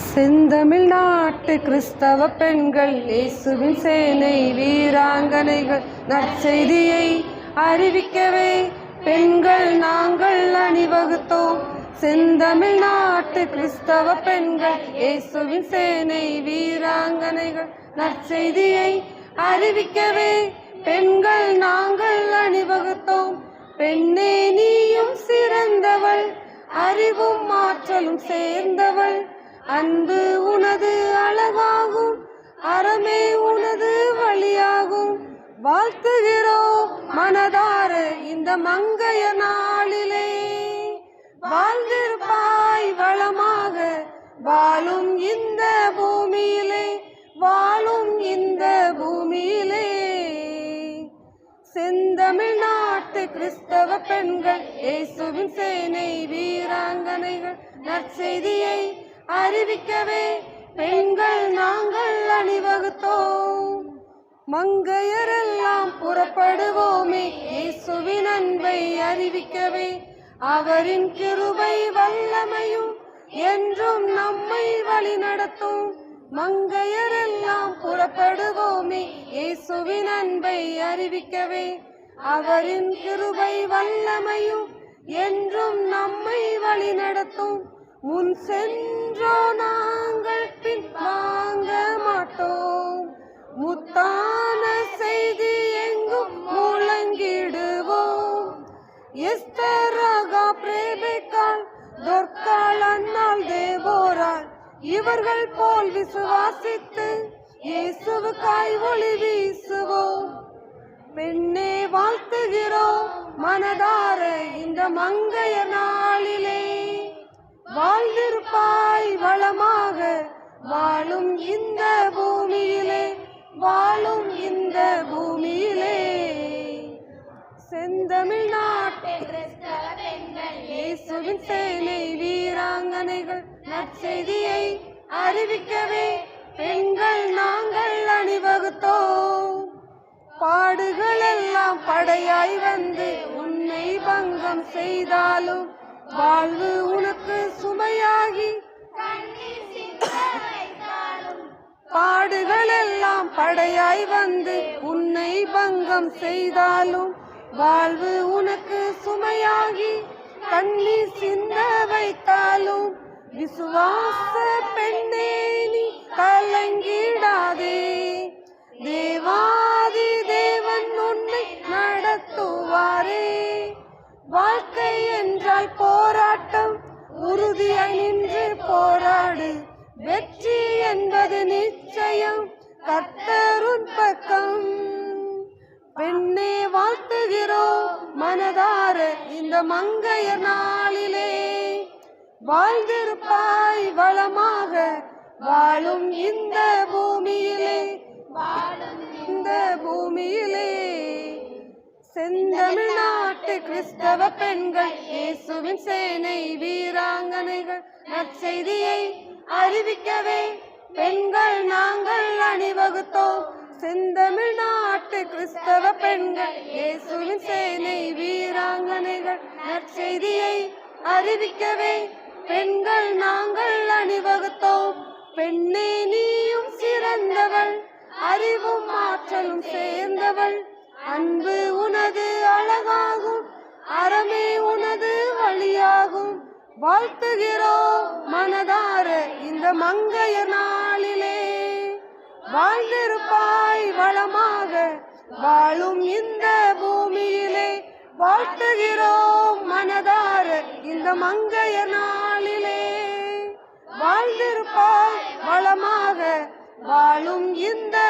செந்தமிழ் நாட்டு கிறிஸ்தவ பெண்கள் இயேசுவின் சேனை வீராங்கனைகள் நற்செய்தியை அறிவிக்கவே பெண்கள் நாங்கள் அணிவகுத்தோம். செந்தமிழ் நாட்டு கிறிஸ்தவ பெண்கள் இயேசுவின் சேனை வீராங்கனைகள் நற்செய்தியை அறிவிக்கவே பெண்கள் நாங்கள் அணிவகுத்தோம். பெண்ணே நீயும் சிறந்தவள் அறிவும் ஆற்றலும் சேர்ந்தவள். அன்பு உனது அழகாகும் அறமே உனது வழியாகும். வாழ்த்துகிறோம் மனதார இந்த மங்கைய நாளிலே. வாழ்ந்திருப்பாய் வளமாக வாழும் இந்த பூமியிலே வாழும் இந்த பூமியிலே. செந்தமிழ் நாட்டு கிறிஸ்தவ பெண்கள் இயேசுவின் சேனை வீராங்கனைகள் நற்செய்தியை அறிவிக்கவே பெண்கள் நாங்கள் அணிவகுத்தோம். மங்கையரெல்லாம் புறப்படுவோமே இயேசுவின் அன்பை அறிவிக்கவே அவரின் கிருபை வல்லமையும் என்றும் நம்மை வழி நடத்தும். மங்கையரெல்லாம் புறப்படுவோமே இயேசுவின் அன்பை அறிவிக்கவே அவரின் கிருபை வல்லமையும் என்றும் நம்மை வழி நடத்தும். முன் சென்றோ நாங்கள் பின் வாங்க மாட்டோம். முத்தான செய்தி எங்கும் முழங்கிடுவோம். எஸ்தராகா பிரேபேக்கால் தொற்கால் அண்ணால் தேவோரால் இவர்கள் போல் விசுவாசித்து இயேசுவுக்காய் ஒளி வீசுவோம். பெண்ணே வாழ்த்துகிறோம். மனதார இந்த மங்கையனா வாழ்ந்திருப்பாய் வளமாக வாழும் இந்த பூமியிலே வாழும் இந்த பூமியிலே. செந்தமிழ் நாட்டு இயேசுவின் சேனை வீராங்கனைகள் நற்செய்தியை அறிவிக்கவே பெண்கள் நாங்கள் அணிவகுத்தோம். பாடுகள் எல்லாம் படையாய் வந்து உன்னை பங்கம் செய்தாலும் வாழ்வு உனக்கு சுமையாகி பாடுகள் எல்லாம் படையாய் வந்து உன்னை பங்கம் செய்தாலும் வாழ்வு உனக்கு சுமையாகி கண்ணீர் சிந்த வைத்தாலும் விசுவாச பெண்ணே வாழ்க்கை என்றால் போராட்டம். உறுதியாய் நின்று போராடு. வெற்றி என்பது நிச்சயம். கர்த்தருன் பக்கம். பெண்ணே வாழ்த்துகிறோம். மனதார இந்த மங்கைய நாளிலே. வாழ்ந்திருப்பாய் வளமாக. வாழும் இந்த பூமியிலே. நாட்டு கிறிஸ்தவ பெண்கள் இயேசுவின் சேனை வீராங்கனைகள். நற்செய்தியை அறிவிக்கவே பெண்கள் நாங்கள் அணிவகுத்தோம். செந்தமிழ் நாட்டு கிறிஸ்தவ பெண்கள் இயேசுவின் சேனை வீராங்கனைகள். நற்செய்தியை அறிவிக்கவே பெண்கள் நாங்கள் அணிவகுத்தோம். பெண்ணே நீயும் சிறந்தவள். அறிவும் ஆற்றலும் சேர்ந்தவள். அன்பு ஆகும் வாழ்த்துகிறோம் மனதார இந்த மங்கைய நாளிலே. வாழ்ந்திருப்பாய் வளமாக வாழும் இந்த பூமியிலே. வாழ்த்துகிறோம் மனதார இந்த மங்கைய நாளிலே. வாழ்ந்திருப்பாய் வளமாக வாழும் இந்த